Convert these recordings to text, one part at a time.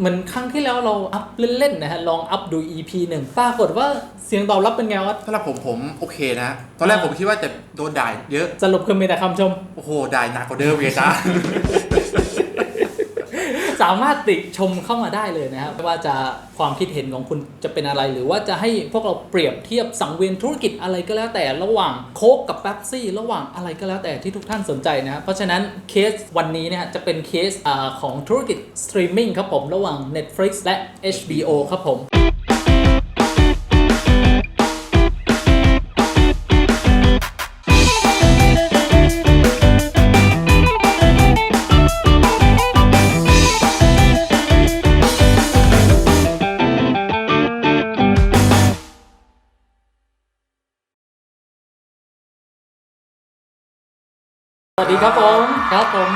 เหมือนครั้งที่แล้วเราอัพเล่นๆนะฮะลองอัพดู EP หนึ่งปรากฏว่าเสียงตอบรับเป็นไงวะสำหรับผมผมโอเคนะ ตอนแรกอ่าผมคิดว่าจะโดนด่าเยอะ สรุปคือมีแต่คำชม โอ้โหด่าหนักกว่าเดิมเลยจ้า สามารถติชมเข้ามาได้เลยนะครับไม่ว่าจะความคิดเห็นของคุณจะเป็นอะไร หรือว่าจะให้พวกเราเปรียบเทียบสังเวียนธุรกิจอะไรก็แล้วแต่ ระหว่างโค้กกับแป๊บซี่ระหว่างอะไรก็แล้วแต่ที่ทุกท่านสนใจนะครับเพราะฉะนั้นเคสวันนี้เนี่ยจะเป็นเคสอของธุรกิจสตรีมมิ่งครับผมระหว่าง Netflix และ HBO ครับผม สวัสดีครับผมครับผม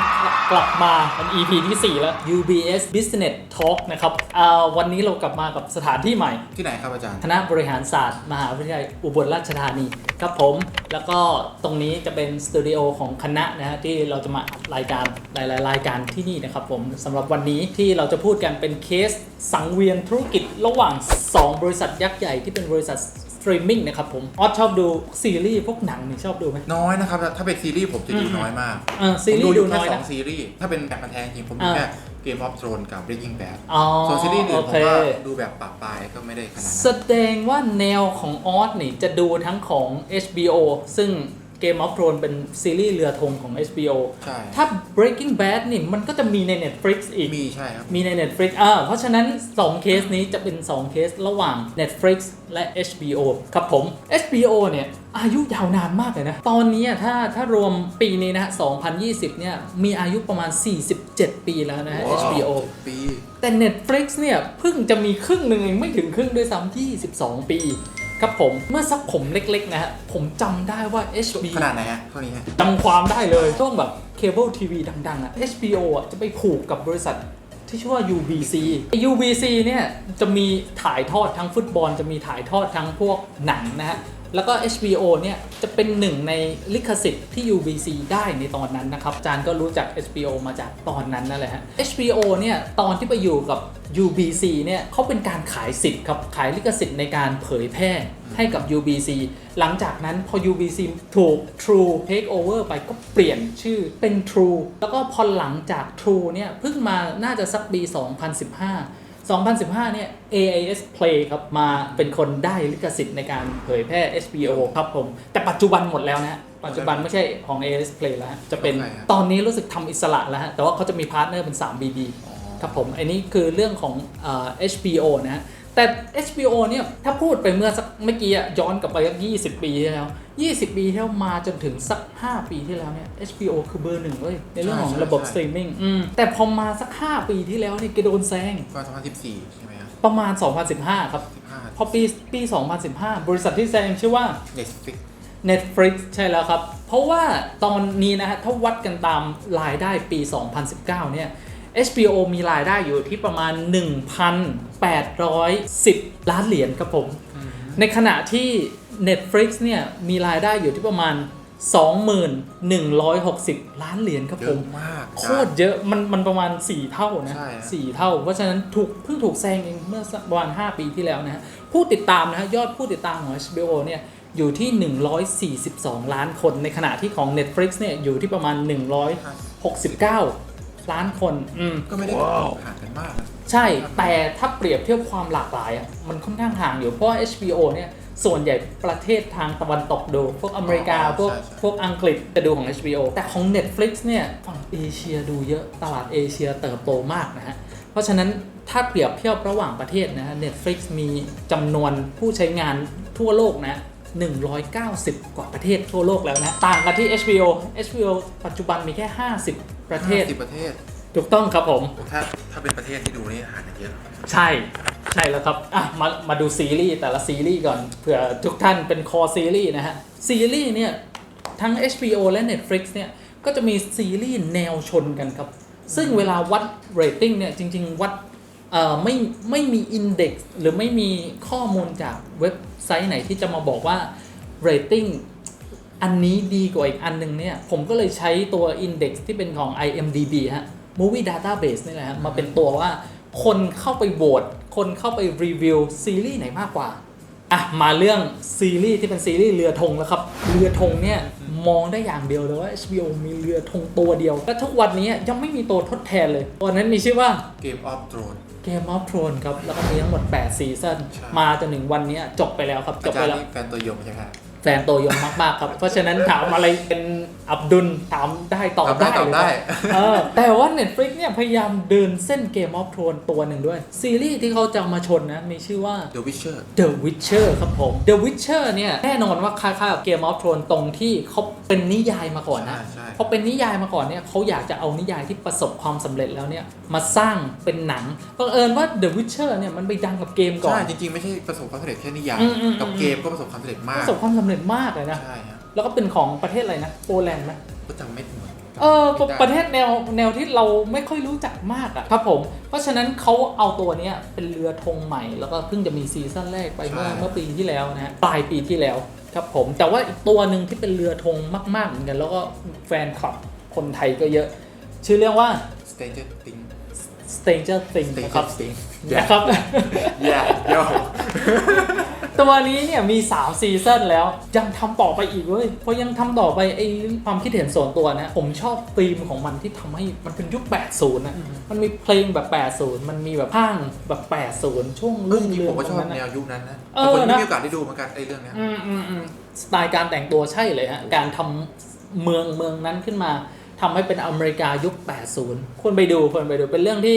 กลับมาเป็น EP ที่ 4 แล้ว UBS Business Talk นะครับอ่าวันนี้เรากลับมากับสถานที่ใหม่ ที่ไหนครับอาจารย์ คณะบริหารศาสตร์ มหาวิทยาลัยอุบลราชธานีครับผม แล้วก็ตรงนี้จะเป็นสตูดิโอของคณะนะฮะที่เราจะมาอัดรายการหลายๆรายการที่นี่นะครับผมสำหรับวันนี้ที่เราจะพูดกันเป็นเคสสังเวียนธุรกิจระหว่าง 2 บริษัทยักษ์ใหญ่ที่เป็นบริษัทสต รีมมิ่งนะครับผมออสชอบดูซีรีส์พวกหนังนี่ชอบดูไหมน้อยนะครับถ้าเป็นซีรีส์ผมจะดูอืมน้อยมากเออซีรีผมส์ดูดูอยู่แค่น้อยสอนะ งซีรีส์ถ้าเป็นแบบมันแทงจริงผมดูอ่า แค่ Game of Thrones กับ Breaking Bad อ๋อส่วนซีรีส์อื่โอนผมเค ก็ดูแบบปะปลายก็ไม่ได้ขนาดแสนั้นดงว่าแนวของออสนี่จะดูทั้งของ HBO ซึ่ง Game of Thrones เป็นซีรีส์เรือธงของ HBO ใช่ ถ้า Breaking Bad นี่มันก็จะมีใน Netflix อีก มีใช่ครับ มีใน Netflix อ่าเพราะฉะนั้น 2 เคสนี้จะเป็น 2 เคสระหว่าง Netflix และ HBO ครับผม HBO เนี่ย อายุยาวนานมากเลยนะ ตอนนี้อะถ้าถ้ารวมปีนี้นะฮะ2020 เนี่ย มีอายุประมาณ 47 ปีแล้วนะฮะ HBO ปีแต่ Netflix เนี่ยเพิ่งจะมีครึ่งหนึ่งเองไม่ถึงครึ่งด้วยซ้ำ22 ปี ครับผมเมื่อสักผมเล็กๆนะฮะผมจำได้ว่า HBO ขนาดไหนฮะเท่านี้ฮะจำความได้เลยช่วงแบบเคเบิลทีวีดังๆอะ HBO อะจะไปผูกกับบริษัทที่ชื่อว่า UBC UBC เนี่ยจะมีถ่ายทอดทั้งฟุตบอล จะมีถ่ายทอดทั้งพวกหนังนะฮะ แล้วก็ HBO เนี่ยจะเป็นหนึ่งในลิขสิทธิ์ที่ UBC ได้ในตอนนั้นนะครับ จานก็รู้จัก HBO มาจากตอนนั้นนั่นแหละฮะ HBO เนี่ยตอนที่ไปอยู่กับ UBC เนี่ยเขาเป็นการขายสิทธิ์ครับ ขายลิขสิทธิ์ในการเผยแพร่ให้กับ UBC หลังจากนั้นพอ UBC ถูก True Take Over ไปก็เปลี่ยนชื่อเป็น True แล้วก็พอหลังจาก True เนี่ยเพิ่งมาน่าจะสักปี 2015 2015 เนี่ย AIS Play ครับมาเป็นคนได้ลิขสิทธิ์ในการเผยแพร่ HBO ครับผม แต่ปัจจุบันหมดแล้วนะฮะปัจจุบันไม่ใช่ของ AIS Play แล้วฮะจะเป็นใช่ครับ ตอนนี้รู้สึกทำอิสระแล้วฮะแต่ว่าเขาจะมีพาร์ทเนอร์เป็น 3BB ครับผม อันนี้คือเรื่องของเอ่อ HBO นะฮะ แต่ HBO เนี่ยถ้าพูดไปเมื่อสักเมื่อกี้อะย้อนกลับไปสัก20ปีที่แล้ว20ปีที่แล้วมาจนถึงสัก5ปีที่แล้วเนี่ย HBO คือเบอร์หนึ่งเลยในเรื่องของใช่ใช่ระบบใช่สตรีมมิ่งอืมแต่พอมาสัก5ปีที่แล้วเนี่ยแกโดนแซงก็2014 ใช่ไหมครับประมาณ 2015 ครับ 15 พอปีปี 2015 บริษัทที่แซงชื่อว่า Netflix Netflix ใช่แล้วครับ เพราะว่าตอนนี้นะฮะถ้าวัดกันตามรายได้ปี 2019 เนี่ย HBO มีรายได้อยู่ที่ประมาณ 1,810 ล้านเหรียญครับผม ในขณะที่ Netflix เนี่ยมีรายได้อยู่ที่ประมาณ 2160 ล้านเหรียญครับเยผอะมมากโคตรเยอะมันมันประมาณ 4 เท่านะใช่ฮะสี่เท่า เพราะฉะนั้นถูกเพิ่งถูกแซงเองเมื่อสักประมาณ 5 ปีที่แล้วนะฮะผู้ติดตามนะฮะยอดผู้ติดตามของ HBO เนี่ยอยู่ที่ 142 ล้านคน ในขณะที่ของ Netflix เนี่ยอยู่ที่ประมาณ 169 ล้านคน อืม ก็ไม่ได้ห่างกันมากนะใช่ แต่ถ้าเปรียบเทียบความหลากหลายอะ มันค่อนข้างห่างอยู่ เพราะว่า HBO เนี่ย ส่วนใหญ่ประเทศทางตะวันตกดู พวกอเมริกา พวก พวกอังกฤษจะดูของ HBO แต่ของ Netflix เนี่ย ฝั่งเอเชียดูเยอะ ตลาดเอเชียเติบโตมากนะฮะ เพราะฉะนั้นถ้าเปรียบเทียบระหว่างประเทศนะฮะ Netflix มีจำนวนผู้ใช้งานทั่วโลกนะ190 กว่าประเทศทั่วโลกแล้วนะ ต่างกันที่ HBO HBO ปัจจุบันมีแค่ 50 ประเทศ50ประเทศถูกต้องครับผม ถ้าถ้าเป็นประเทศที่ดูนี่ห่างกันเยอะใช่ใช่แล้วครับอะมามาดูซีรีส์แต่ละซีรีส์ก่อนเผื่อทุกท่านเป็นคอซีรีส์นะฮะ ซีรีส์เนี่ยทั้ง HBO และ Netflix เนี่ยก็จะมีซีรีส์แนวชนกันครับ ซึ่งเวลาวัดเรตติ้งเนี่ยจริง ๆ วัดเอ่อไม่ไม่มีอินเด็กซ์หรือไม่มีข้อมูลจากเว็บไซต์ไหนที่จะมาบอกว่าเรตติ้ง อันนี้ดีกว่าอีกอันหนึ่งเนี่ย ผมก็เลยใช้ตัว Index ที่เป็นของ IMDB ฮะ Movie Database นี่แหละฮะมาเป็นตัวว่าคนเข้าไปโหวตคนเข้าไปรีวิวซีรีส์ไหนมากกว่าอะมาเรื่องซีรีส์ที่เป็นซีรีส์เรือธงแล้วครับ เรือธงเนี่ยมองได้อย่างเดียวเลยว่า HBO มีเรือธงตัวเดียวและทุกวันนี้ยังไม่มีตัวทดแทนเลยตัวนั้นมีชื่อว่าเกมออฟโ o รน Game of Thrones ครับ แล้วก็มีทั้งหมด 8 ซีซั่นใช่มาจนถึงวันนี้จบไปแล้วครับจอาบจาไปรย์แล้วนี่แฟนตัวยงใช่ไหมครับ แฟนตัวยงมากๆครับ เพราะฉะนั้นถามอะไรเป็นอับดุลถามได้ตอบตอบได้ได้ตอบเลยได้ครับเออแต่ว่า Netflix เนี่ยพยายามเดินเส้น Game of Thrones ตัวหนึ่งด้วย ซีรีส์ที่เขาจะเอามาชนนะมีชื่อว่า The Witcher The Witcher ครับผม The Witcher เนี่ยแน่นอนว่าคล้ายๆกับ Game of Thrones ตรงที่เขาเป็นนิยายมาก่อนนะ ใช่ใช่ พอเป็นนิยายมาก่อนเนี่ยเขาอยากจะเอานิยายที่ประสบความสำเร็จแล้วเนี่ยมาสร้างเป็นหนังบังเอิญว่า The Witcher เนี่ยมันไปดังกับเกมก่อน ใช่จริงๆ ไม่ใช่ประสบความสำเร็จแค่นิยายอืมอืมกับอืมเกมก็ประสบความสำเร็จมาปก ระสบความสำเร็จมากเลยนะ ใช่ฮะแล้วก็เป็นของประเทศอะไรนะโปแลนด์ไหมก็จำไม่เหมือนเออประเทศแนวแนวที่เราไม่ค่อยรู้จักมากอะครับผม เพราะฉะนั้นเขาเอาตัวเนี้ยเป็นเรือธงใหม่ แล้วก็เพิ่งจะมีซีซั่นแรกไปเมื่อเมื่อปีที่แล้วนะฮะปลายปีที่แล้วครับผม แต่ว่าอีกตัวหนึ่งที่เป็นเรือธงมาก ๆ เหมือนกัน แล้วก็แฟนคลับคนไทยก็เยอะ ชื่อเรื่องว่า Stranger Things Stranger Things นะครับ Stranger Things นะครับ yeah yo ตัวนี้เนี่ยมี3ซีซั่นแล้วยังทำต่อไปอีกเว้ยเพราะยังทำต่อไปไอ้ความคิดเห็นส่วนตัวนะผมชอบธีมของมันที่ทำให้มันเป็นยุค 80นะมันมีเพลงแบบ 80 มันมีแบบห้างแบบ 80 ช่วงเรื่รุ่องงจริงเรืๆอผงมก็ชอบตรงนั้นแนนะวยุคนั้นนะเอแต่อคนนะที่มีโอกาสได้ดูเหมือนกันไอ้เรื่องเนี้ย อืมอืมอืมสไตล์การแต่งตัวใช่เลยฮะ การทำเมืองเมืองนั้นขึ้นมาทำให้เป็นอเมริกายุค 80 ควรไปดูควรไปดูเป็นเรื่องที่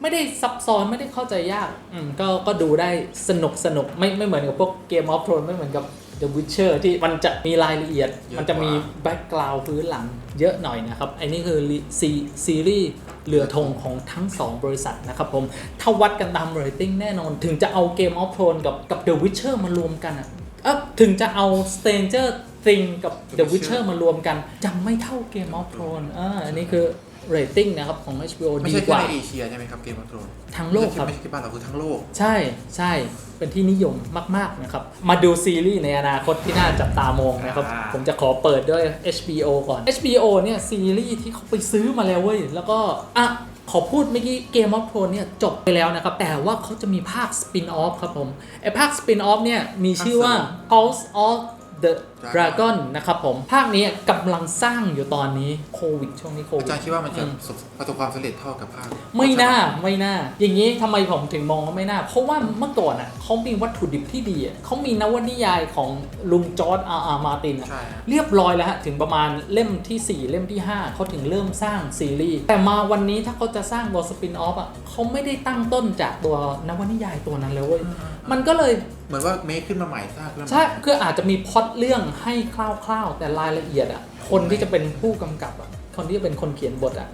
ไม่ได้ซับซ้อนไม่ได้เข้าใจยาก อืมก็ก็ดูได้สนุกสนุกไม่ไม่เหมือนกับพวกเกมออฟ r ร n ไม่เหมือนกับ The Witcher ที่มันจะมีรายละเอียด เยอะมันจะมีกว่า แบ็กกราว n d พื้นหลังเยอะหน่อยนะครับไอ้นี่คือซีซีรีส์เรือธงของทั้ง 2 บริษัทนะครับผมถ้าวัดกันตามเรตติ้งแน่นอน ถึงจะเอา Game of Thrones กับกับ The Witcher มารวมกันอะเอะถึงจะเอา Stranger Things กับ The The Witcher Witcher มารวมกันจะไม่เท่า Game of Thrones อ่าอันนี้คือ เรตติ้งนะครับของ HBO ไม่ดีใช่กแค่ว่าในเอเชียใช่ไหมครับเกมออฟโ o รนทั้งโลกครับไม่ใช่แค่บ้านเราคือทั้งโลก ใช่ใช่เป็นที่นิยมมาก ๆ นะครับ มาดูซีรีส์ในอนาคตที่น่าจับตามองนะครับอ่าผมจะขอเปิดด้วย HBO ก่อน HBO เนี่ยซีรีส์ที่เขาไปซื้อมาแล้วเว้ย แล้วก็ อะ ขอพูดเมื่อกี้ Game of Thrones เนี่ยจบไปแล้วนะครับ แต่ว่าเขาจะมีภาคสปินออฟครับผมไอภาคสปินออฟเนี่ยมีชื่อว่า House of the Dragon นะครับผมภาคนี้กำลังสร้างอยู่ตอนนี้โควิดช่วงนี้โควิอาดจารย์คิดว่ามันจะอืมประสบความสำเร็จเท่ากับภาค ไม่น่าไม่น่า อย่างนี้ทำไมผมถึงมองว่าไม่น่า เพราะว่าเมื่อก่อนอะเขามีวัตถุดิบที่ดีอะเขามีนวนิยายของลุงจอร์ดอาร์อาร์มาร์ตินอะใช่ฮะเรียบร้อยแล้วฮะถึงประมาณเล่มที่ 4 เล่มที่ 5เขาถึงเริ่มสร้างซีรีส์แต่มาวันนี้ถ้าเขาจะสร้างตัวสปินออฟอะเขาไม่ได้ตั้งต้นจากตัวนวนิยายตัวนั้นเลยเว้ยมันก็เลยเหมือนว่าเมคขึ้นมาใหม่สร้างขึ้นมาใหม่ใช่คืออาจจะมีพล็อตเรื่องให้คร่าวๆ แต่รายละเอียดอะคนที่จะเป็นผู้กำกับอะคนที่จะเป็นคนเขียนบทอะ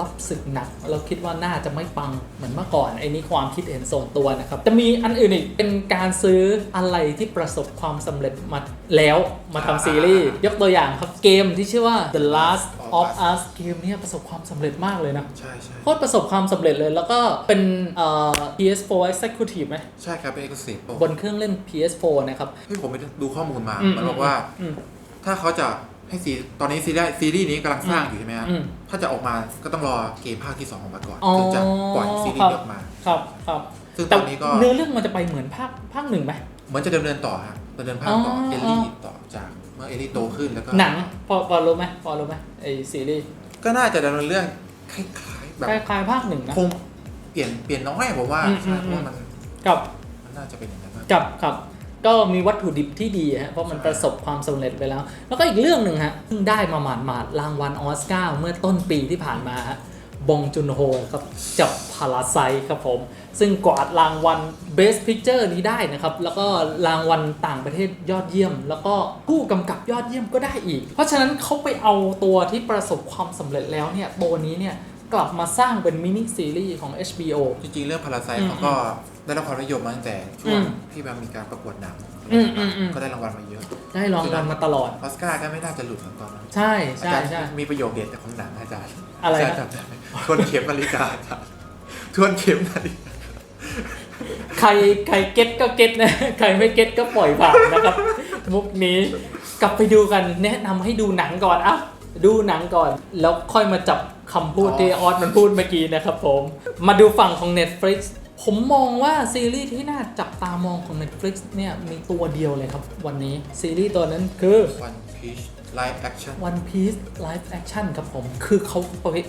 รับศึกหนักเราคิดว่าน่าจะไม่ปังเหมือนเมื่อก่อนไอ้นี่ความคิดเห็นส่วนตัวนะครับจะมีอันอื่นอีกเป็นการซื้ออะไรที่ประสบความสำเร็จมาแล้วมาทำซีรีส์ยกตัวอย่างครับเกมที่ชื่อว่า The Last of Us เกมเนี้ประสบความสำเร็จมากเลยนะ ใช่ใช่โคตรประสบความสำเร็จเลย แล้วก็เป็นเอ่อ PS4 Executive ไหม ใช่ครับ เป็นเอกสิทธิ์บนเครื่องเล่น PS4 นะครับ ที่ผมไปดูข้อมูลมา อืมมันบอกว่า อืม ถ้าเขาจะให้ซีตอนนี้ซีรีส์ซีรีส์นี้กำลังสร้างอยู่ใช่ไหมฮะอืมถ้าจะออกมาก็ต้องรอเกมภาคที่ 2 ออกมาก่อนอ๋อ ถึงจะปล่อยซีรีส์นี้ออกมา ครับครับซึ่งตแต่อนนี้ก็เนื้อเรื่องมันจะไปเหมือนภาคภาคหนึ่งไหม เหมือนจะดำเนินต่อฮะ ดำเนินภาคต่ออ๋อเอลลี่ต่อจากเมื่อเอลลี่โตขึ้นแล้วก็หนังพอพอรู้ไหมพอรู้ไหมไอซีรีส์ก็น่าจะดำเนินเรื่องคล้ายๆแบบคล้ายๆภาคหนึ่งนะ คงเปลี่ยนเปลี่ยนน้อยผมว่าอืมใช่อืม เพราะว่ามันกับมันน่าจะเป็นอย่างนั้นมาก กับกับก็มีวัตถุดิบที่ดีฮะเพราะมันประสบความสำเร็จไปแล้ว แล้วก็อีกเรื่องหนึ่งฮะเพิ่งได้มาหมาดหมาดๆรางวัลออสการ์เมื่อต้นปีที่ผ่านมาฮะ บองจุนโฮกับจับพาราไซครับผม ซึ่งกวาดรางวัล Best Picture นี้ได้นะครับ แล้วก็รางวัลต่างประเทศยอดเยี่ยม แล้วก็ผู้กำกับยอดเยี่ยมก็ได้อีก เพราะฉะนั้นเขาไปเอาตัวที่ประสบความสำเร็จแล้วเนี่ย ตัวนี้เนี่ยกลับมาสร้างเป็นมินิซีรีส์ของ HBO จริงๆ เรื่องพาราไซอืมเขาก็ได้รับความนิยมมาตั้งแต่ช่วอืงมที่มันมีการประกวดหนังอืมอืมอืมก็ได้รางวัลมาเยอะ ได้รางวัลมาตลอดออสการ์ก็ไม่น่าจะหลุดเหมือนตอนนั้นใช่อาใช่จารย์ใช่มีประโยคเด็ดจากของหนังอาจารย์อะไรนะาจาย์จำได้ไหมทวนเข็มนาฬิกาอาจารย์ทวนเข็มนาฬิกาใครใครเก็ตก็เก็ตนะ ใครไม่เก็ตก็ปล่อยผ่านนะครับ มุกนี้กลับไปดูกันแนะนำให้ดูหนังก่อนอะดูหนังก่อน แล้วค่อยมาจับคำพูดที่ออสมันพูดเมื่อกี้นะครับผม มาดูฝั่งของ Netflix ผมมองว่าซีรีส์ที่น่าจับตามองของ Netflix เนี่ยมีตัวเดียวเลยครับวันนี้ ซีรีส์ตัวนั้นคือวันพีช ไลฟ์แอคชั่น One Piece Live Action ครับผม คือเขา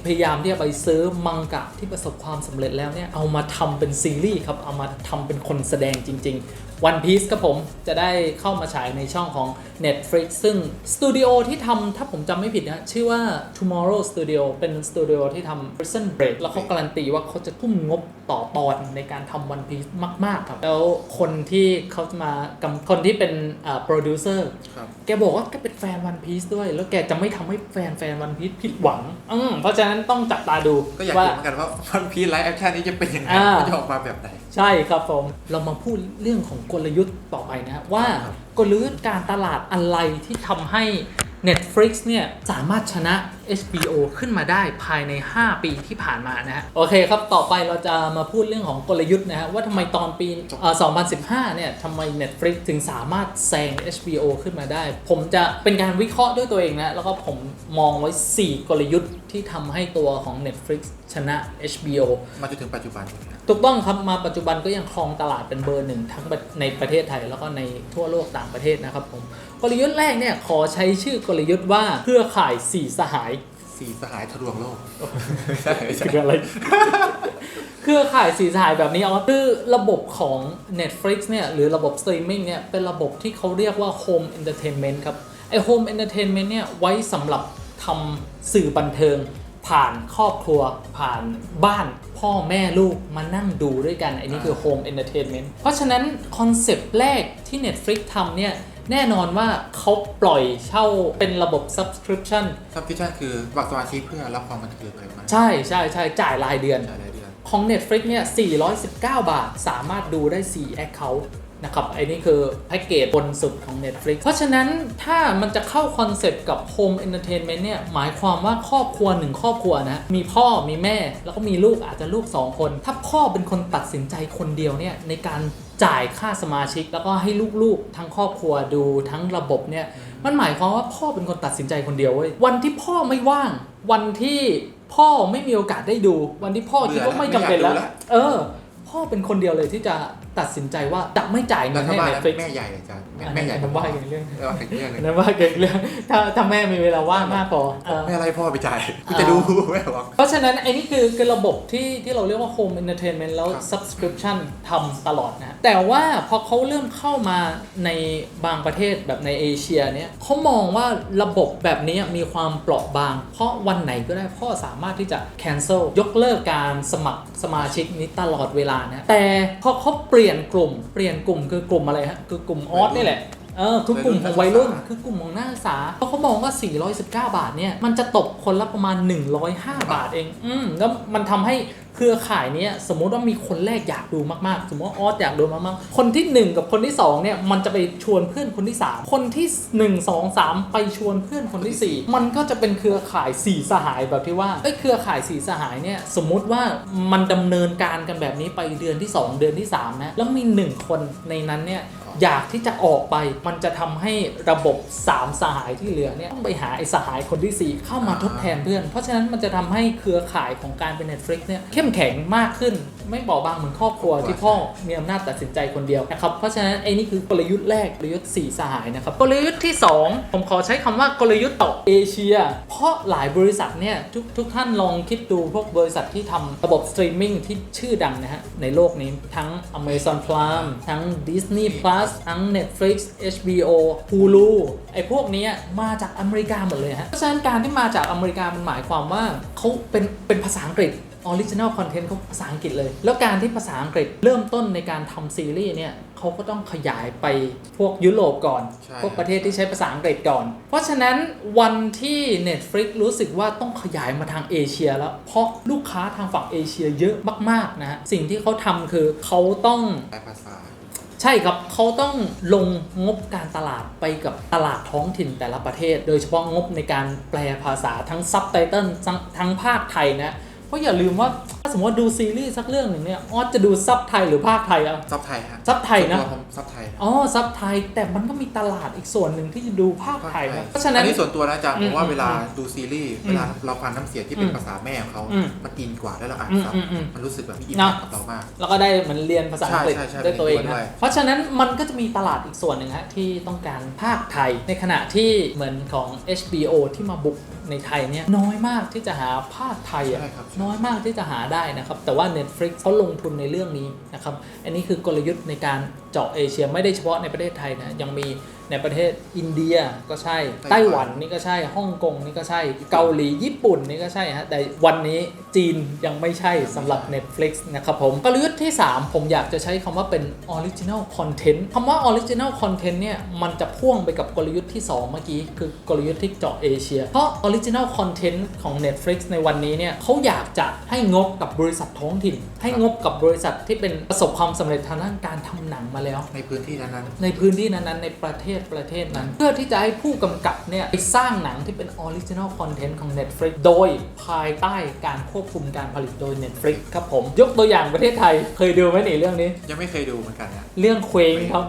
พยายามที่จะไปซื้อมังกะที่ประสบความสำเร็จแล้วเนี่ย เอามาทำเป็นซีรีส์ครับ เอามาทำเป็นคนแสดงจริง ๆ One Piece ครับผมจะได้เข้ามาฉายในช่องของ Netflix ซึ่งสตูดิโอที่ทำถ้าผมจำไม่ผิดนะ ชื่อว่า Tomorrow Studio เป็นสตูดิโอที่ทำ Prison Break แล้วเขาการันตีว่าเขาจะทุ่มงบต่อตอนในการทำ One Piece มาก ๆ ครับ แล้วคนที่เขาจะมากำคนที่เป็นโปรดิวเซอร์ครับแกบอกว่าแกเป็นแฟนวันพี e ด้วย แล้วแกจะไม่ทำให้แฟนแฟนวันพี e ผิดหวังอืมเพราะฉะนั้นต้องจับตาดูก็อยากว่าเห็นเหมือนกันว่าวันพีชไลฟ์แอคชั่นนี้จะเป็นยังไงอ่ามันจะออกมาแบบไหนใช่ครับผมเรามาพูดเรื่องของกลยุทธ์ต่อไปนะฮะว่าครับกลยุทธ์การตลาดอะไรที่ทำให้ Netflix เนี่ยสามารถชนะ HBO ขึ้นมาได้ภายใน 5 ปีที่ผ่านมานะฮะโอเคครับ ต่อไปเราจะมาพูดเรื่องของกลยุทธ์นะฮะว่าทำไมตอนปีเอ่อ2015 เนี่ยทำไม Netflix ถึงสามารถแซง HBO ขึ้นมาได้ ผมจะเป็นการวิเคราะห์ด้วยตัวเองนะ แล้วก็ผมมองไว้ 4 กลยุทธ์ที่ทำให้ตัวของ Netflix ชนะ HBO มาจนถึงปัจจุบันนี้ครับถูกต้องครับ มาปัจจุบันก็ยังครองตลาดเป็นเบอร์หนึ่งทั้งในประเทศไทยแล้วก็ในทั่วโลกต่างประเทศนะครับผมกลยุทธ์แรกเนี่ยขอใช้ชื่อกลยุทธ์ว่าเครือข่ายสี่สหาย สี่สหายทะลวงโลก ใช่ใช่คืออะไร เครือข่ายสีสหายแบบนี้เอาคือระบบของ Netflix เนี่ยหรือระบบสตรีมมิ่งเนี่ยเป็นระบบที่เขาเรียกว่า Home Entertainment ครับ ไอ Home Entertainment เนี่ยไว้สำหรับทำสื่อบันเทิง ผ่านครอบครัว ผ่านบ้านพ่อแม่ลูกมานั่งดูด้วยกันไอ้นี่คือ Home Entertainment เพราะฉะนั้นคอนเซปต์แรกที่ Netflix ทำเนี่ย แน่นอนว่าเขาปล่อยเช่าเป็นระบบ subscription ซับฟิชชั่นคือบักสมาชิกเพื่อรับความบันเทิงอะไรประมาณนั้นใช่ใช่ใช่จ่ายรายเดือนใช่รายเดือน ของ Netflix เนี่ย419 บาท สามารถดูได้ 4 Account นะครับไอ้นี่คือแพ็กเกจบนสุดของ Netflix เพราะฉะนั้นถ้ามันจะเข้าคอนเซปต์กับ Home Entertainment เนี่ย หมายความว่าครอบครัวหนึ่งครอบครัวนะ มีพ่อมีแม่แล้วก็มีลูกอาจจะลูก 2 คน ถ้าพ่อเป็นคนตัดสินใจคนเดียวเนี่ยในการ จ่ายค่าสมาชิก แล้วก็ให้ลูกๆ ทั้งครอบครัวดูทั้งระบบเนี่ยมันหมายความว่าพ่อเป็นคนตัดสินใจคนเดียวเว้ยวันที่พ่อไม่ว่าง วันที่พ่อไม่มีโอกาสได้ดู วันที่พ่อคิดว่าไม่จำเป็นแล้วเบื่อแล้วเออ พ่อเป็นคนเดียวเลยที่จะ ตัดสินใจว่าจะไม่จ่ายเงิแล้วนถ้าให้บ้านแล้ว Netflix แม่ใหญ่อาจารย์แม่อันแม่นั้นใหญ่มันว่าอีกเรื่องเออว่าอีกเรื่องหนึงนั่นว่าเก่งเรื่องถ้าถ้าแม่มีเวลาว่างมากพอเออ แม่ไล่พ่อไปจ่ายกูจะดูแม่บอก เพราะฉะนั้นไอ้นี่คือคือระบบที่ที่เราเรียกว่า Home Entertainment แล้ว ครับ Subscription ทำตลอดนะ แต่ว่าพอเขาเริ่มเข้ามาในบางประเทศแบบในเอเชียเนี่ยเขามองว่าระบบแบบนี้มีความเปราะบาง เพราะวันไหนก็ได้พ่อสามารถที่จะ cancel ยกเลิกการสมัครสมาชิกนี้ตลอดเวลานะ แต่พอเขาเปลี่ยนี่ยนกลุ่ม เปลี่ยนกลุ่มคือกลุ่มอะไรฮะ คือกลุ่มออสนี่แหละ เออคือกลุ่มของวัยรุ่น คือกลุ่มของนักศึกษาเพราะเขามองว่า 419 บาทเนี่ยมันจะตกคนละประมาณ 105 บาทเอง อืมแล้วมันทำให้เครือข่ายเนี้ยสมมุติว่ามีคนแรกอยากดูมากๆ สมมติว่าออสอยากดูมากๆ คนที่ 1 กับคนที่ 2 เนี่ย มันจะไปชวนเพื่อนคนที่ 3 คนที่ 1 2 3 ไปชวนเพื่อนคนที่ 4 มันก็จะเป็นเครือข่าย 4 สหายแบบที่ว่าเอ้ยเครือข่าย 4 สหายเนี่ยสมมุติว่ามันดำเนินการกันแบบนี้ไปเดือนที่ 2 เดือนที่3นะแล้วมี 1 คนในนั้นเนี่ย อยากที่จะออกไป มันจะทำให้ระบบ 3 สหายที่เหลือเนี่ยต้องไปหาไอ้สหายคนที่ 4 เข้ามาทดแทนเพื่อน เพราะฉะนั้นมันจะทำให้เครือข่ายของการเป็น Netflix เนี่ยเข้มแข็งมากขึ้น ไม่เบาบางเหมือนครอบครัวที่พ่อมีอำนาจตัดสินใจคนเดียวนะครับเพราะฉะนั้นไอ้นี่คือกลยุทธ์แรกกลยุทธ์ 4 สหายนะครับกลยุทธ์ที่ 2 ผมขอใช้คำว่ากลยุทธ์ต่อเอเชีย เพราะหลายบริษัทเนี่ยทุกทุกท่านลองคิดดูพวกบริษัทที่ทำระบบสตรีมมิ่งที่ชื่อดังนะฮะในโลกนี้ทั้ง Amazon Prime ทั้ง Disney Plus ทั้ง Netflix HBO Hulu ไอ้พวกเนี้ยมาจากอเมริกาหมดเลยฮะ เพราะฉะนั้นการที่มาจากอเมริกามันหมายความว่าเขาเป็นเป็นภาษาอังกฤษ Original Content เขาภาษาอังกฤษเลย แล้วการที่ภาษาอังกฤษเริ่มต้นในการทำซีรีส์เนี่ยเขาก็ต้องขยายไปพวกยุโรปก่อนใช่พวกประเทศที่ใช้ภาษาอังกฤษก่อน เพราะฉะนั้นวันที่ Netflix รู้สึกว่าต้องขยายมาทางเอเชียแล้ว เพราะลูกค้าทางฝั่งเอเชียเยอะมากๆนะฮะ สิ่งที่เขาทำคือเขาต้องแปลภาษา ใช่ครับเขาต้องลงงบการตลาดไปกับตลาดท้องถิ่นแต่ละประเทศ โดยเฉพาะงบในการแปลภาษาทั้งซับไตเติลทั้งทั้งภาคไทยนะ ราะอย่าลืมว่าถ้าสมมติว่าดูซีรีส์สักเรื่องหนึ่งเนี่ยออสจะดูซับไทยหรือภาคไทยอะซับไทยฮะซับไทยนะส่วตัวผมซับไทยอ๋อซับไทยแต่มันก็มีตลาดอีกส่วนหนึ่งที่จะดูภาคไทยนะเพราะฉะนั้อันนนี้ส่วนตัวนะอาจารย์อืผม มว่าอืมเวลาดูซีรีส์อืมเวลาเราฟังน้ำเสียงที่เป็นอืมภาษาแม่ของเขาอืมมันอินกว่าแล้วเราอ่านอืมซับอืมอืมมันรู้สึกแบบมีอินเนอะกับเรามาก แล้วก็ได้เหมันเรียนภาษาอังกฤษใช่ใช่ใช่ด้วยตัวเองเป็นตัวด้นะวยเพราะฉะนั้นมันก็จะมีตลาดอีกส่วนหนึ่งฮะที่ต้องการภาคไทยในขณะที่เหมือนของ HBO ที่มาบุกในไทยเนี่ยน้อยมากที่จะหาภาคไทยอะใช่ครับน้อยมากที่จะหาได้นะครับ แต่ว่า Netflix เขาลงทุนในเรื่องนี้นะครับ อันนี้คือกลยุทธ์ในการเจาะเอเชียไม่ได้เฉพาะในประเทศไทยนะยังมีในประเทศอินเดียก็ใช่ไต้ไต้หหวัวันนนี่ก็ใช่ฮ่องกงนี่ก็ใช่เกาหลีญี่ปุ่นนี่ก็ใช่ฮะแต่วันนี้ จีนยังไม่ใช่สำหรับ Netflix นะครับผมกลยุทธ์ที่ 3 ผมอยากจะใช้คำว่าเป็น Original Content คำว่า Original Content เนี่ย มันจะพ่วงไปกับกลยุทธ์ที่ 2 เมื่อกี้ คือกลยุทธ์ที่เจาะเอเชีย เพราะ Original Content ของ Netflix ในวันนี้เนี่ยเขาอยากจะให้งบกับบริษัทท้องถิ่น ให้งบกับบริษัทที่เป็นประสบความสำเร็จทางด้านการทำหนังมาแล้ว ในพื้นที่นั้นในพื้นที่นั้นๆในประเทศประเทศนั้น เพื่อที่จะให้ผู้กำกับเนี่ยไปสร้างหนังที่เป็นออริจิน l ลคอนเทนต์ของ Netflix โดยภายใต้การควบคุมการผลิตโดย Netflix ครับผม ยกตัวอย่างประเทศไทยเคยดูไหมนี่เรื่องนี้ๆยังไม่เคยดูเหมือนกันนะเรื่องเคว้งครับ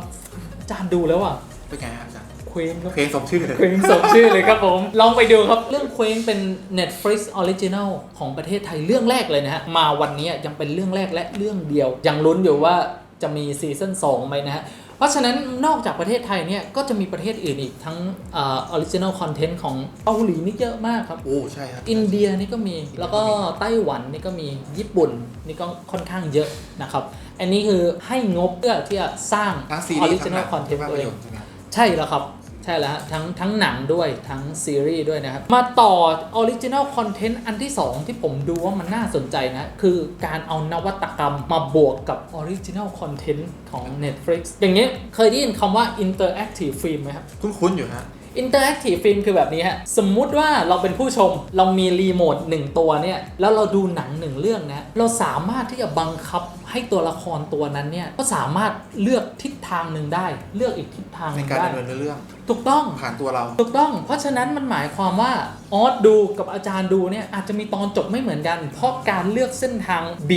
อาจานดูแล้วอะเป็นไงฮะอาจารย์เคว้งครับเพลงสมชื่อเลย เคว้งสมชื่อเลยครับผม ลองไปดูครับ เรื่องเคว้งเป็น Netflix Original ของประเทศไทยเรื่องแรกเลยนะฮะ มาวันนี้ยังเป็นเรื่องแรกและเรื่องเดียว ยังลุ้นอยู่ว่าจะมีซีซั่น2ไหมนะฮะ เพราะฉะนั้นนอกจากประเทศไทยเนี่ยก็จะมีประเทศอื่นอีกทั้งออริจิน l ลคอนเทนต์ของเกาหลีนี่เยอะมากครับ โอ้ใช่ครับ อินเดียนี่ก็มีแล้วก็ไต้หวันนี่ก็มีญี่ปุ่นนี่ก็ค่อนข้างเยอะนะครับ อันนี้คือให้งบเพื่อที่จะสร้างทั้งซีอรีอริส์จิทั้งนหอนัลงคอนเทนต์ภาตัวพเอยงนตร์ใช่ไหมครับใช่แล้วครับ ใช่แล้วฮะทั้งทั้งหนังด้วยทั้งซีรีส์ด้วยนะครับ มาต่อออริจิน l ลคอนเทนต์อันที่ 2 ที่ผมดูว่ามันน่าสนใจนะ คือการเอานวัตกรรมมาบวกกับออริจิน l ลคอนเทนต์ของ Netflix อย่างเงี้ยเคยได้ยินคำว่า Interactive Film ไหมครับ คุ้นๆอยู่ฮะ Interactive Film คือแบบนี้ฮะ สมมุติว่าเราเป็นผู้ชมเรามีรีโมทหนึ่งตัวเนี่ย แล้วเราดูหนังหนึ่งเรื่องนะ เราสามารถที่จะบังคับ ให้ตัวละครตัวนั้นเนี่ยก็สามารถเลือกทิศทางหนึ่งได้ เลือกอีกทิศทางหในนึ่งการได้ดำเนินเรื่องถูกต้อง ผ่านตัวเรา ถูกต้อง เพราะฉะนั้นมันหมายความว่าออสดูกับอาจารย์ดูเนี่ยอาจจะมีตอนจบไม่เหมือนกัน เพราะการเลือกเส้นทาง B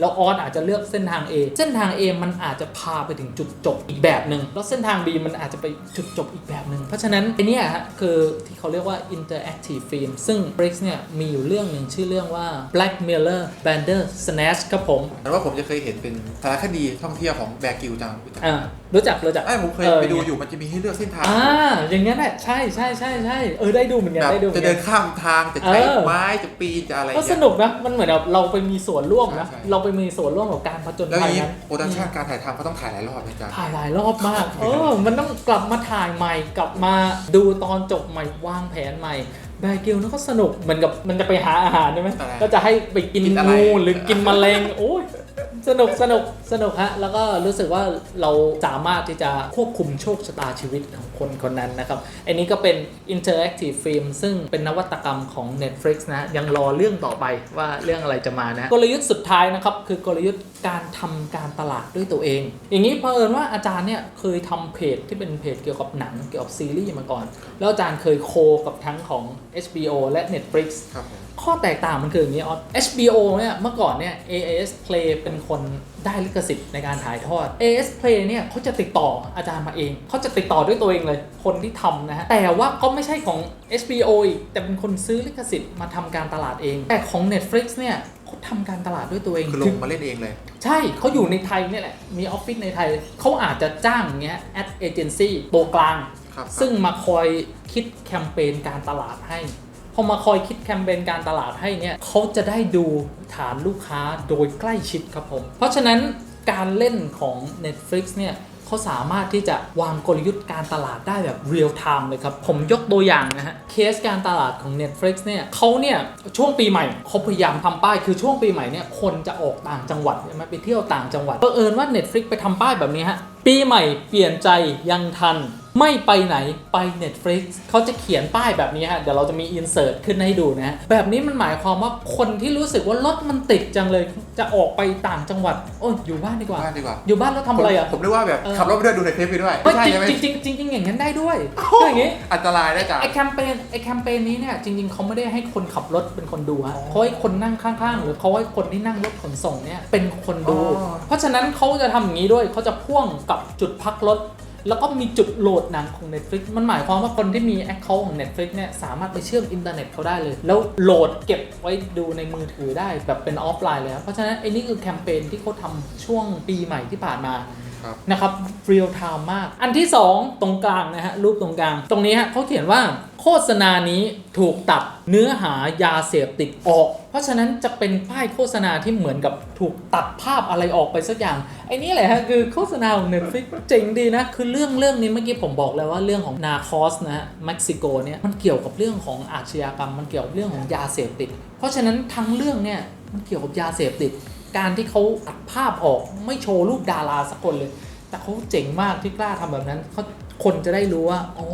แล้วออสอาจจะเลือกเส้นทาง A เส้นทาง A มันอาจจะพาไปถึงจุดจบอีกแบบหนึ่งแล้วเส้นทาง B มันอาจจะไปจุดจบอีกแบบหนึ่งเพราะฉะนั้นไอเนี้ยฮะคือที่เขาเรียกว่า interactive film ซึ่ง Brix เนี่ยมีอยู่เรื่องหนึ่งชื่อเรื่องว่า Black Mirror Banner Snatch ครับผม แต่ว่าผมจะเคยเห็นเป็นสารคดีท่องเที่ยวของแบกิวจังรู้จักอ่ารู้จักรู้จักไอ้ยผมเคยเออไปดูอยู่มันจะมีให้เลือกเส้นทางอ่าอย่างเงี้ยแหละใช่ใช่ใช่ใช่เออได้ดูเหมือนกันแบบได้ดูเหมืจะอนกัเดินนข้ามทางจะใช้เออไม้จะปีนจะอะไรก็เงี้ยสนุกนะมันเหมือนแบบเราไปมีส่วนร่วมนะใช่ใช่เราไปมีส่วนร่วมกับการผจญแล้วภัยนี้นั้นโปรดักชันการถ่ายทำเขาต้องถ่ายหลายรอบนะจ๊ะถ่ายหลายรอบมากเออมันต้องกลับมาถ่ายใหม่กลับมาดูตอนจบใหม่วางแผนใหม่แบร์กิลนั่นก็สนุกเหมือนกับมันจะไปหาอาหารใช่ไหมอะไรก็จะให้ไปกินกินอะไรงูหรือกินแมลงโอ้ย สนุกสนุกสนุกฮะ แล้วก็รู้สึกว่าเราสามารถที่จะควบคุมโชคชะตาชีวิตของคนคนนั้นนะครับ อันนี้ก็เป็น interactive film ซึ่งเป็นนวัตกรรมของ Netflix นะ ยังรอเรื่องต่อไปว่าเรื่องอะไรจะมานะ กลยุทธ์สุดท้ายนะครับ คือกลยุทธ์การทำการตลาดด้วยตัวเอง อย่างนี้เผอิญว่าอาจารย์เนี่ยเคยทำเพจที่เป็นเพจเกี่ยวกับหนังเกี่ยวกับซีรีส์มาก่อน แล้วอาจารย์เคยโคกับทั้งของ HBO และ Netflix ครับผมข้อแตกต่างมันคืออย่างนี้ออส HBO เนี่ยเมื่อก่อนเนี่ย AAS Play เป็นคนได้ลิขสิทธิ์ในการถ่ายทอด AAS Play เนี่ยเขาจะติดต่ออาจารย์มาเองเขาจะติดต่อด้วยตัวเองเลย คนที่ทำนะฮะแต่ว่าเขาไม่ใช่ของ HBO อีกแต่เป็นคนซื้อลิขสิทธิ์มาทำการตลาดเอง แต่ของ Netflix เนี่ยเขาทำการตลาดด้วยตัวเองคือลถึงงมาเล่นเองเลย ใช่เขาอยู่ในไทยเนี่ยแหละ มีออฟฟิศในไทย เขาอาจจะจ้างอย่างเงี้ย ad agency ตัวกลางครับซึ่งมาคอยคิดแคมเปญการตลาดให้พ อมาคอยคิดแคมเปญการตลาดให้เนี่ยเขาจะได้ดูฐานลูกค้าโดยใกล้ชิดครับผม เพราะฉะนั้นการเล่นของ Netflix เนี่ยเขาสามารถที่จะวางกลยุทธ์การตลาดได้แบบเรียลไทม์เลยครับ ผมยกตัวอย่างนะฮะ เคสการตลาดของ Netflix เนี่ยเขาเนี่ยช่วงปีใหม่เขาพยายามทำป้าย คือช่วงปีใหม่เนี่ยคนจะออกต่างจังหวัดใช่ไหมไปเที่ยวต่างจังหวัดบังเอิญว่า Netflix ไปทำป้ายแบบนี้ฮะ ปีใหม่เปลี่ยนใจยังทัน ไม่ไปไหนไป Netflix เขาจะเขียนป้ายแบบนี้ฮะ เดี๋ยวเราจะมีอินเสิร์ตขึ้นให้ดูนะฮะแบบนี้มันหมายความว่าคนที่รู้สึกว่ารถมันติดจังเลย จะออกไปต่างจังหวัด โอ้ยอยู่บ้านดีกว่า บ้านดีกว่า อยู่บ้านแล้วทำอะไรอะ ผมผมนึกว่าแบบเออ ขับรถไปด้วยดูในเทปไปด้วยไม่ไม่ใช่ใช่ไหมจริงจริงๆจริงๆอย่างนั้นได้ด้วยคืออย่างนี้ อันตรายได้จ้ะไอแคมเปญไอแคมเปญนี้เนี่ยจริง ๆเขาไม่ได้ให้คนขับรถเป็นคนดูฮะอ๋อเขาให้คนนั่งข้างๆ หรือเขาให้คนที่นั่งรถขนส่งเนี่ยเป็นคนดู อ๋อ เพราะฉะนั้นเขาจะทำอย่างนี้ด้วยเขาจะพ่วงกับจุดพักรถ แล้วก็มีจุดโหลดหนังของ Netflix มันหมายความว่าคนที่มี Account ของ Netflix เนี่ยสามารถไปเชื่อมอินเทอร์เน็ตเขาได้เลย แล้วโหลดเก็บไว้ดูในมือถือได้แบบเป็นออฟไลน์เลยครับเพราะฉะนั้นไอ้นี่คือแคมเปญที่เขาทำช่วงปีใหม่ที่ผ่านมา นะครับเรียลไทม์มาก อันที่ 2 ตรงกลางนะฮะรูปตรงกลาง ตรงนี้ฮะเขาเขียนว่าโฆษณานี้ถูกตัดเนื้อหายาเสพติดออก เพราะฉะนั้นจะเป็นป้ายโฆษณาที่เหมือนกับถูกตัดภาพอะไรออกไปสักอย่าง ไอ้นี่แหละฮะคือโฆษณาของ Netflix เจ๋งดีนะ คือเรื่องเรื่องนี้เมื่อกี้ผมบอกแล้วว่าเรื่องของนาคอสนะฮะเม็กซิโกเนี่ยมันเกี่ยวกับเรื่องของอาชญากรรม มันเกี่ยวกับเรื่องของยาเสพติด เพราะฉะนั้นทั้งเรื่องเนี่ยมันเกี่ยวกับยาเสพติด การที่เขาตัดภาพออกไม่โชว์รูปดาราสักคนเลย แต่เขาเจ๋งมากที่กล้าทำแบบนั้นเขาคนจะได้รู้ว่าอ๋อ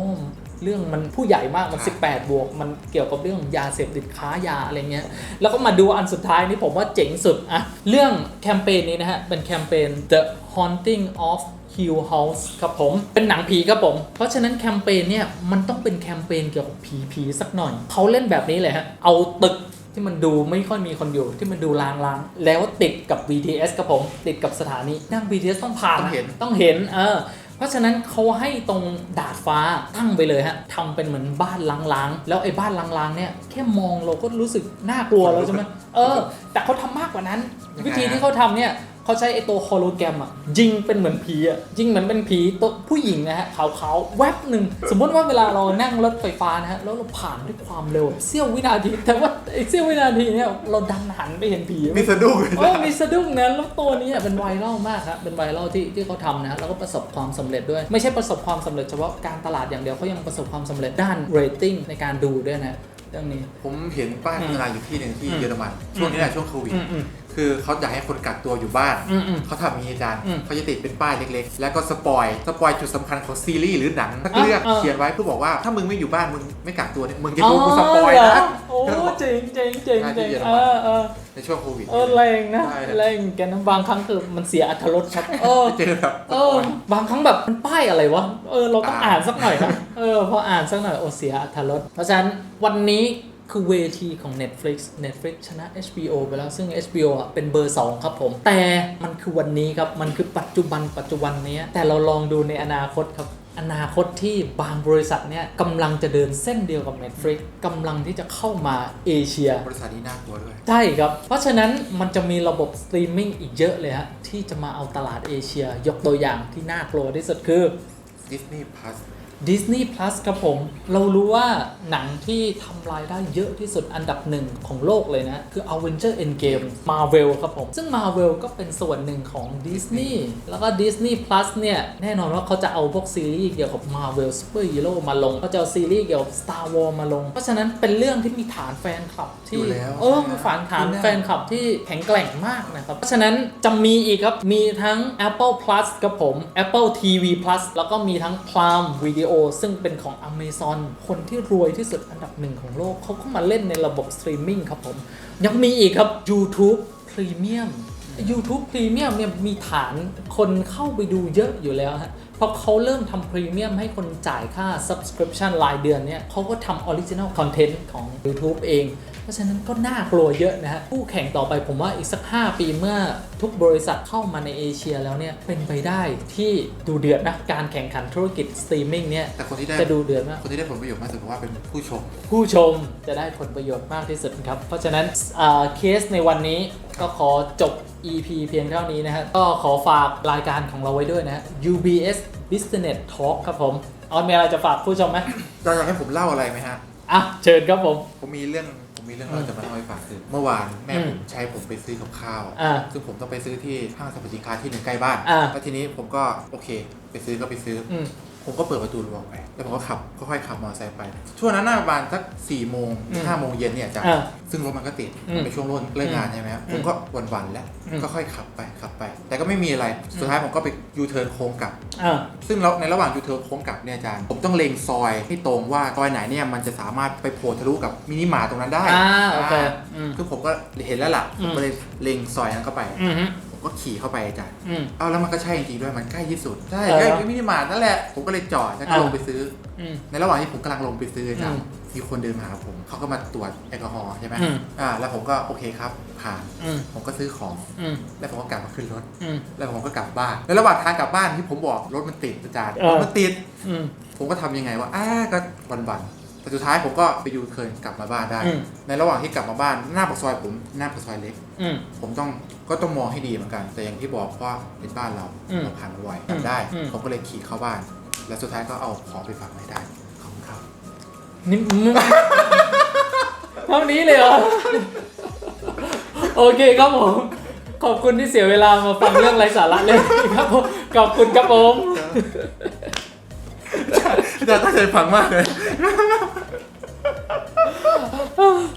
เรื่องมันผู้ใหญ่มากมัน 18 บวก มันเกี่ยวกับเรื่องยาเสพติดค้ายาอะไรเงี้ย แล้วก็มาดูอันสุดท้ายนี่ผมว่าเจ๋งสุดอะเรื่องแคมเปญนี้นะฮะ เป็นแคมเปญ The Haunting of Hill House ครับผม เป็นหนังผีครับผม เพราะฉะนั้นแคมเปญเนี่ยมันต้องเป็นแคมเปญเกี่ยวกับผีผีสักหน่อย เขาเล่นแบบนี้เลยฮะ เอาตึก ที่มันดูไม่ค่อยมีคนอยู่ที่มันดูลางๆแล้วติดกับ BTS ครับผมติดกับสถานีนั่ง BTS ต้องผ่านต้องเห็นต้องเห็นเออเพราะฉะนั้นเขาให้ตรงดาดฟ้าตั้งไปเลยฮะทำเป็นเหมือนบ้านล้างๆ แล้วไอ้บ้านล้างๆเนี่ยแค่มองเราก็รู้สึกน่ากลัวแล้วใช่ไหมเออ แต่เขาทำมากกว่านั้น วิธีที่เขาทำเนี่ย เขาใช้ไอ้ตัวโฮโลแกรมอะยิงเป็นเหมือนผีอะยิงเหมือนเป็นผีตัวผู้หญิงนะฮะขาวๆแวบหนึ่งสมมติว่าเวลาเรานั่งรถไฟฟ้านะฮะแล้วเราผ่านด้วยความเร็วเสี้ยววินาที แต่ว่าไอ้เสี้ยววินาทีเนี่ยเราดันหันไปเห็นผีมีสะดุ้งเลยโอ้นะมีสะดุ้งนะแล้วตัวนี้อะเป็นไวรัลมากครับเป็นไวรัลที่ที่เขาทำนะฮะแล้วก็ประสบความสำเร็จด้วย ไม่ใช่ประสบความสำเร็จเฉพาะการตลาดอย่างเดียวเขายังประสบความสำเร็จด้านเรตติ้งในการดูด้วยนะเรื่องนี้ผมเห็นป้ายโฆษณาอยู่ที่หนึ่งที่อืมเยอรมันช่วงนี้แหละช่วงโควิดอืมอืม คือเขาอยากให้คนกักตัวอยู่บ้าน อืมอืม เขาทำอย่างนี้อาจารย์อืมเขาจะติดเป็นป้ายเล็กๆ แล้วก็สปอยสปอยจุดสำคัญของซีรีส์หรือหนังสักเรื่องอะอะ เขียนไว้เพื่อบอกว่าถ้ามึงไม่อยู่บ้านมึงไม่กักตัวเนี่ยมึงจะโดนกูสปอยเหรนะ โอ้เจ๋งเจ๋งเจ๋งใช่ที่เจ๋งเยอรเอมันอเออในช่วงโควิด เออแรงนะใช่นะแรงแกนะบางครั้งคือมันเสียอรรถรสครับเออ เจอแบบสเอปออย บางครั้งแบบมันป้ายอะไรวะ เออ เราต้องอ่านอ่านสักหน่อยนะ เออ พออ่านสักหน่อยโอเสียอรรถรสเพราะฉะนั้นวันนี้ คือเวทีของ Netflix Netflix ชนะ HBO ไปแล้ว ซึ่ง HBO อะเป็นเบอร์ 2 ครับผม แต่มันคือวันนี้ครับ มันคือปัจจุบันปัจจุบันเนี้ยแต่เราลองดูในอนาคตครับ อนาคตที่บางบริษัทเนี่ยกำลังจะเดินเส้นเดียวกับ Netflix กำลังที่จะเข้ามาเอเชีย บริษัทนี้น่ากลัวด้วย ใช่ครับ เพราะฉะนั้นมันจะมีระบบสตรีมมิ่งอีกเยอะเลยฮะที่จะมาเอาตลาดเอเชีย ยกตัวอย่างที่น่ากลัวที่สุดคือ Disney Plus Disney Plus ครับผม เรารู้ว่าหนังที่ทำรายได้เยอะที่สุดอันดับหนึ่งของโลกเลยนะ คือ Avenger Endgame Marvel ครับผม ซึ่ง Marvel ก็เป็นส่วนหนึ่งของ Disney แล้วก็ Disney Plus เนี่ย แน่นอนว่าเขาจะเอาพวกซีรีส์เกี่ยวกับ Marvel Super Hero มาลงเขาจะเอาซีรีส์เกี่ยวกับ Star Wars มาลง เพราะฉะนั้นเป็นเรื่องที่มีฐานแฟนคลับที่อยู่แล้วเออมีฐานฐานอยู่แล้ว แฟนคลับที่แข็งแกร่งมากนะครับ เพราะฉะนั้นจะมีอีกครับ มีทั้ง Apple Plus ครับผม Apple TV Plus แล้วก็มีทั้ง Prime Video ซึ่งเป็นของ Amazon คนที่รวยที่สุดอันดับหนึ่งของโลกเขาก็มาเล่นในระบบสตรีมมิ่งครับผม ยังมีอีกครับ YouTube Premium YouTube Premium เนี่ยมีฐานคนเข้าไปดูเยอะอยู่แล้วฮะเพราะเขาเริ่มทำพรีเมียมให้คนจ่ายค่า subscription รายเดือนเนี่ยเขาก็ทำ original content ของ YouTube เอง เพราะฉะนั้นก็น่ากลัวเยอะนะฮะคู่แข่งต่อไปผมว่าอีกสัก 5 ปีเมื่อทุกบริษัทเข้ามาในเอเชียแล้วเนี่ยเป็นไปได้ที่ดูเดือดนะการแข่งขันธุรกิจสตรีมมิ่งเนี่ยแต่คนที่ได้จะดูเดือดมากคนที่ได้ผลประโยชน์มากสุดผมว่าเป็นผู้ชม ผู้ชมจะได้ผลประโยชน์มากที่สุดครับเพราะฉะนั้นอ่าเคสในวันนี้ก็ขอจบ EP เพียงเท่านี้นะฮะก็ขอฝากรายการของเราไว้ด้วยนะฮะ UBS Business Talk ครับผมออนมีอะไรจะฝากผู้ชมไหมจะอยากให้ผมเล่าอะไรไหมฮะอะเชิญครับผม ผมมีเรื่องผ มมีเรื่องเราจะมาเล่าให้ฟังคือเมื่อวานแม่อืมผมใช้ผมไปซื้อกับข้าวอ่าซึ่งผมต้องไปซื้อที่ห้างสรรพสินค้าที่หนึ่งใกล้บ้านอ่า แล้วทีนี้ผมก็โอเค ไปซื้อก็ไปซื้อออืม ผมก็เปิดประตูรั้วออกไป แล้วผมก็ขับค่อยๆขับมอเตอร์ไซค์ไป ช่วงนั้นน่าประมาณสักสี่โมงอืมห้าโมงเย็นเนี่ยจ้ะอ่าซึ่งรถมันก็ติดอืมมันเป็นช่วงเลิกเลิกงานใช่ไหมครับอืมผมก็วันๆแล้วอืม ก็ค่อยขับไปขับไปแต่แต่ก็ไม่มีอะไรสุดท้ายผมก็ไปยูเทิร์นโค้งกลับ อ่า ซึ่งเราในระหว่างยูเทิร์นโค้งกลับเนี่ยอาจารย์ผมต้องเล็งซอยให้ตรงว่าซอยไหนเนี่ยมันจะสามารถไปโผล่ทะลุกับมินิมาร์ทตรงนั้นได้อ่าโอเคอ่าอืมคือผมก็เห็นแล้วล่ะอืผมมก็เลยเล็งซอยนั้นเข้าไป อืมฮึผม ก็ขี่เข้าไปอาจารย์อืม เอาแล้วมันก็ใช่จริงๆด้วยมันใกล้ที่สุดใช่เออ ใกล้มินิมาร์ทนั่นแหละผมก็เลยจอดแล้วก็อ่าลงไปซื้อ อืม ในระหว่างที่ผมกำลังลงไปซื้ออาจารอืย์มมีคนเดินมาหาผมเขาก็มาตรวจแอลกอฮอล์ใช่ไหมอืม อ่าแล้วผมก็โอเคครับผ่านอืมผมก็ซื้อของ อืมแล้วผมก็กลับมาขึ้นรถ อืม แล้วผมก็กลับบ้าน แล้วระหว่างทางกลับบ้านที่ผมบอกรถมันติดอาจารย์เออรถมันติด อืม ผมก็ทำยังไงวะอ้าก็วันๆ แต่สุดท้ายผมก็ไปยูเทิร์นกลับมาบ้านได้ อืม ในระหว่างที่กลับมาบ้านหน้าปากซอยผมหน้าปากซอยเล็ก อืม ผมต้องก็ต้องมองให้ดีเหมือนกัน แต่อย่างที่บอกว่าเป็นบ้านเราอืมเราผ่านมาบ่อยจำได้อืม ผมก็เลยขี่เข้าบ้าน แล้วสุดท้ายก็เอาของไปฝากไม่ได้ขอบคุณครับ นี่มึง เท่านี้เลยเหรอ โอเคครับผม ขอบคุณที่เสียเวลามาฟังเรื่องไร้สาระเลยครับผม ขอบคุณครับผม อาจาย์ตั้งใจฟังมากเลย